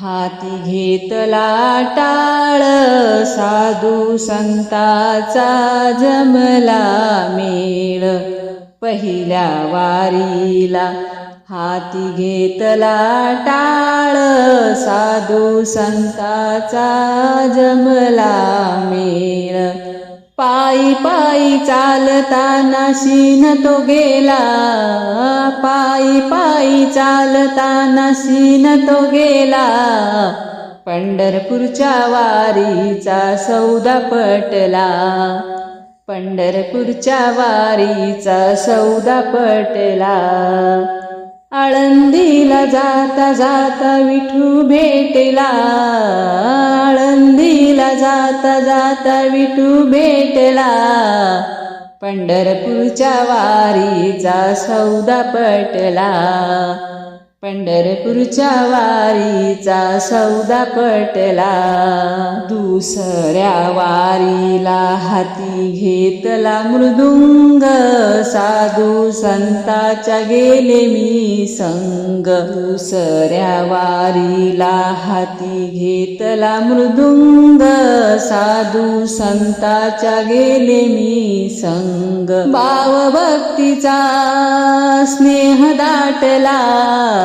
हाती घेतला टाळ साधू संताचा जमला मेळ. पहिल्या वारीला हाती घेतला टाळ साधू संताचा जमला मेळ. पायी पायी चालताना शीन तो गेला. पायी पायी चालताना शीन तो गेला. पंढरपूरच्या वारीचा सौदा पटला. पंढरपूरच्या वारीचा सौदा पटला. आळंदीला जाता जाता विठू भेटला. आळंदीला जाता जाता विठू भेटला. पंढरपूरच्या वारीचा सौदा पटला. पंढरपूरच्या वारीचा सौदा पटला. दुसऱ्या वारीला हाती घेतला मृदुंग. साधू संताच्या गेले मी संग. दुसऱ्या वारीला हाती घेतला मृदुंग. साधू संताच्या गेले मी संग. भाव भक्तीचा स्नेह दाटला.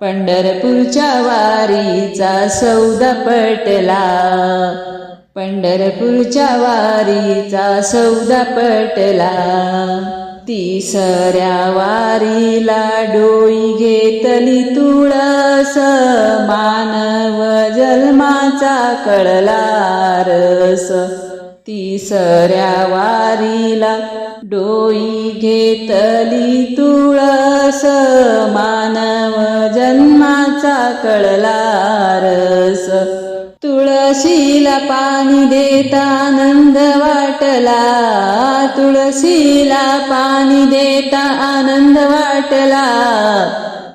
पंढरपूरच्या वारीचा सौदा पटला. पंढरपूरच्या वारीचा सौदा पटला. तिसऱ्या वारीला डोई घेतली तुळस मानव जन्माचा कळला रस. तिसऱ्या वारीला डोई घेतली तुळस मानव जन्माचा कळला रस. तुळशीला पाणी देता आनंद वाटला. तुळशीला पाणी देता आनंद वाटला.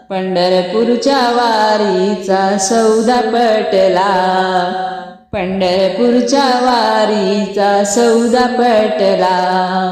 पंढरपूरच्या वारीचा सौदा पटला. पंढरपूरच्या वारीचा सौदा पटला.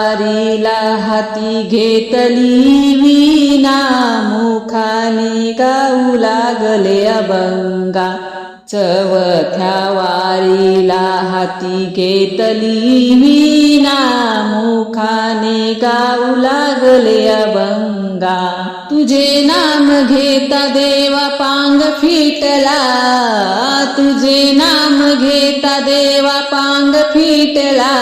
वारीला हाती घेतली वीणा मुखाने गाऊ लागले अभंगा. चवथ्या वारीला हाती घेतली वीणा मुखाने गाऊ लागले अभंगा. तुझे नाम घेता देवा पांग फिटला. तुझे नाम घेता देवा पांग फिटला.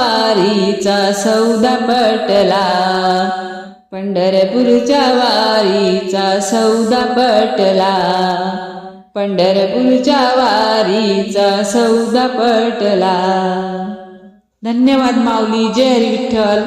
वारीचा सौदा पटला. पंढरपूरच्या वारीचा सौदा पटला. पंढरपूरच्या वारीचा सौदा पटला. धन्यवाद माऊली. जय विठ्ठल.